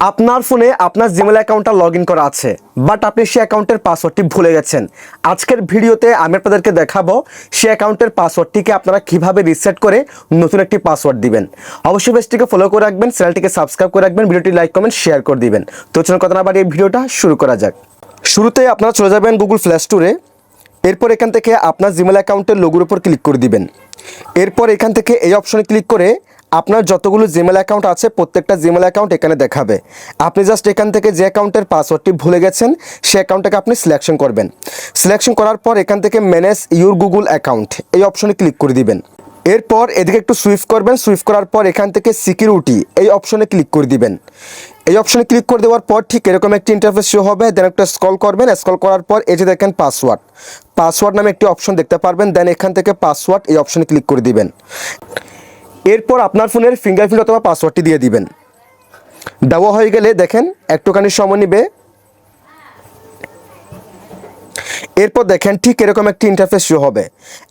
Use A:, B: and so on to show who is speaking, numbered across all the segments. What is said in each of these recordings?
A: আপনার ফোনে আপনার জিমেল অ্যাকাউন্টটা লগ ইন করা আছে বাট আপনি সেই অ্যাকাউন্টের পাসওয়ার্ডটি ভুলে গেছেন। আজকের ভিডিওতে আমি আপনাদেরকে দেখাবো সেই অ্যাকাউন্টের পাসওয়ার্ডটিকে আপনারা কীভাবে রিসেট করে নতুন একটি পাসওয়ার্ড দিবেন। অবশ্যই পেজটিকে ফলো করে রাখবেন চ্যানেলটিকে সাবস্ক্রাইব করে রাখবেন, ভিডিওটি লাইক কমেন্ট শেয়ার করে দিবেন। তো চলুন কথা না বাড়িয়ে ভিডিওটা শুরু করা যাক। শুরুতে আপনারা চলে যাবেন গুগল প্লে স্টোরে এরপর এখান থেকে আপনার জিমেল অ্যাকাউন্টের লোগোর উপর ক্লিক করে দিবেন। এরপর এখান থেকে এই অপশনে ক্লিক করে আপনার যতগুলো জিমেল অ্যাকাউন্ট আছে, প্রত্যেকটা জিমেল অ্যাকাউন্ট এখানে দেখাবে। আপনি জাস্ট এখান থেকে যে অ্যাকাউন্টের পাসওয়ার্ডটি ভুলে গেছেন, সে অ্যাকাউন্টটাকে আপনি সিলেকশন করবেন। সিলেকশন করার পর এখান থেকে ম্যানেজ ইউর গুগল অ্যাকাউন্ট এই অপশনে ক্লিক করে দিবেন। এরপর এদিকে একটু সুইফট করবেন। সুইফট করার পর এখান থেকে সিকিউরিটি এই অপশনে ক্লিক করে দিবেন। এই অপশনে ক্লিক করে দেওয়ার পর ঠিক এরকম একটি ইন্টারফেস শো হবে। দেন একটা স্কল করবেন। স্কল করার পর এই যে দেখেন পাসওয়ার্ড পাসওয়ার্ড নামে একটি অপশন দেখতে পারবেন। দেন এখান থেকে পাসওয়ার্ড এই অপশনে ক্লিক করে দিবেন। এরপর আপনার ফোনের ফিঙ্গারপ্রিন্ট অথবা পাসওয়ার্ডটি দিয়ে দিবেন। দেওয়া হয়ে গেলে দেখেন, একটুখানি সময় নেবে। এরপর দেখেন ঠিক এরকম একটি ইন্টারফেস শো হবে।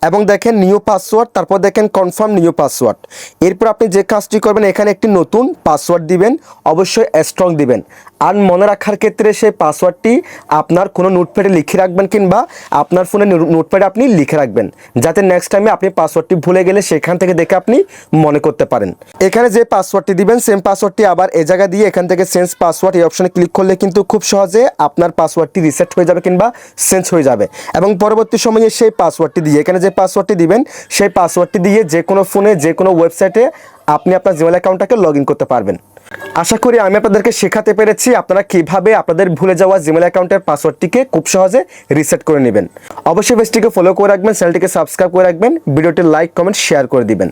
A: এবং দেখেন নিউ পাসওয়ার্ড তারপর দেখেন কনফার্ম নিউ পাসওয়ার্ড এরপর আপনি যে কাজটি করবেন, এখানে একটি নতুন পাসওয়ার্ড দিবেন, অবশ্যই স্ট্রং দিবেন। আর মনে রাখার ক্ষেত্রে সেই পাসওয়ার্ডটি আপনার কোনো নোটপ্যাডে লিখে রাখবেন কিংবা আপনার ফোনে নোটপ্যাডে আপনি লিখে রাখবেন, যাতে নেক্সট টাইমে আপনি পাসওয়ার্ডটি ভুলে গেলে সেখান থেকে দেখে আপনি মনে করতে পারেন। এখানে যে পাসওয়ার্ডটি দিবেন সেম পাসওয়ার্ডটি আবার এ জায়গা দিয়ে এখান থেকে চেঞ্জ পাসওয়ার্ড এই অপশনে ক্লিক করলে কিন্তু খুব সহজে আপনার পাসওয়ার্ডটি রিসেট হয়ে যাবে কিংবা চেঞ্জ হয়ে যাবে। এবং পরবর্তী সময়ে সেই পাসওয়ার্ডটি দিয়ে এখানে যে পাসওয়ার্ডটি দিবেন, সেই পাসওয়ার্ডটি দিয়ে যে কোনো ফোনে যে কোনো ওয়েবসাইটে আপনি আপনার জিমেল অ্যাকাউন্টটাকে লগ করতে পারবেন। আশা করি আমি আপনাদেরকে শেখাতে পেরেছি আপনারা কীভাবে আপনাদের ভুলে যাওয়া জিমেল অ্যাকাউন্টের পাসওয়ার্ডটিকে খুব সহজে রিসেট করে নেবেন। অবশ্যই বেশটিকে ফলো করে রাখবেন চ্যানেলটিকে সাবস্ক্রাইব করে রাখবেন, ভিডিওটি লাইক কমেন্ট শেয়ার করে দিবেন।